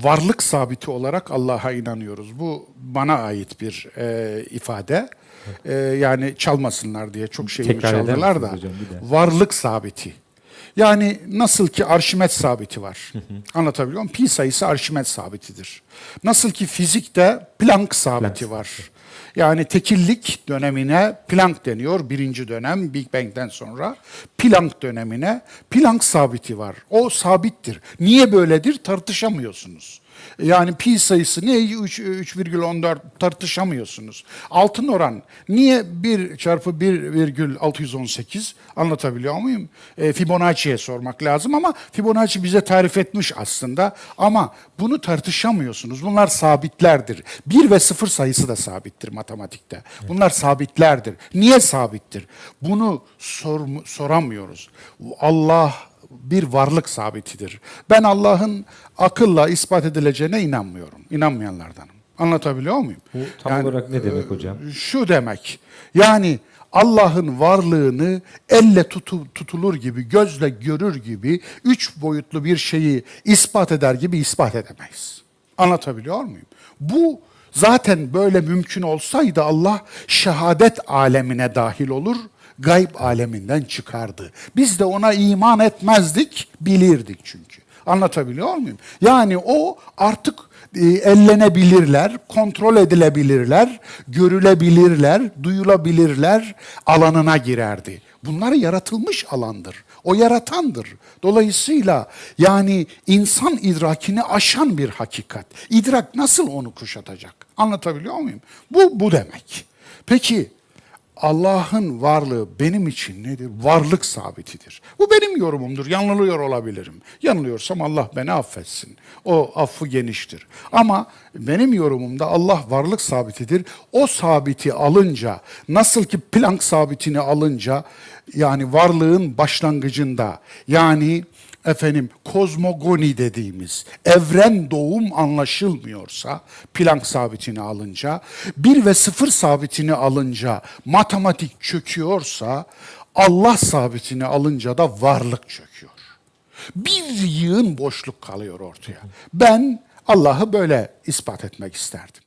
varlık sabiti olarak Allah'a inanıyoruz. Bu bana ait bir e, ifade. E, yani çalmasınlar diye çok şeyimi Tekrar çaldılar da. Varlık sabiti. Yani nasıl ki Arşimet sabiti var. Anlatabiliyor muyum? Pi sayısı Arşimet sabitidir. Nasıl ki fizikte Planck sabiti var. Yani tekillik dönemine Planck deniyor. Birinci dönem Big Bang'den sonra. Planck dönemine Planck sabiti var. O sabittir. Niye böyledir tartışamıyorsunuz. Yani pi sayısı ne 3 3,14 tartışamıyorsunuz. Altın oran niye 1 çarpı 1,618 anlatabiliyor muyum? E, Fibonacci'ye sormak lazım ama Fibonacci bize tarif etmiş aslında ama bunu tartışamıyorsunuz. Bunlar sabitlerdir. 1 ve 0 sayısı da sabittir matematikte. Bunlar sabitlerdir. Niye sabittir? Bunu sor, soramıyoruz. Allah bir varlık sabitidir. Ben Allah'ın akılla ispat edileceğine inanmıyorum. İnanmayanlardanım. Anlatabiliyor muyum? Bu tam olarak ne demek hocam? Şu demek. Yani Allah'ın varlığını elle tutu- tutulur gibi, gözle görür gibi, üç boyutlu bir şeyi ispat eder gibi ispat edemeyiz. Anlatabiliyor muyum? Bu zaten böyle mümkün olsaydı Allah şehadet alemine dahil olur, gayb aleminden çıkardı. Biz de ona iman etmezdik, bilirdik çünkü. Anlatabiliyor muyum? Yani o artık e, ellenebilirler, kontrol edilebilirler, görülebilirler, duyulabilirler alanına girerdi. Bunlar yaratılmış alandır. O yaratandır. Dolayısıyla yani insan idrakini aşan bir hakikat. İdrak nasıl onu kuşatacak? Anlatabiliyor muyum? Bu bu demek. Peki Allah'ın varlığı benim için nedir? Varlık sabitidir. Bu benim yorumumdur. Yanılıyor olabilirim. Yanılıyorsam Allah beni affetsin. O affı geniştir. Ama benim yorumumda Allah varlık sabitidir. O sabiti alınca, nasıl ki Planck sabitini alınca, yani varlığın başlangıcında, yani efendim kozmogoni dediğimiz evren doğum anlaşılmıyorsa Planck sabitini alınca bir ve sıfır sabitini alınca matematik çöküyorsa Allah sabitini alınca da varlık çöküyor. Bir yığın boşluk kalıyor ortaya. Ben Allah'ı böyle ispat etmek isterdim.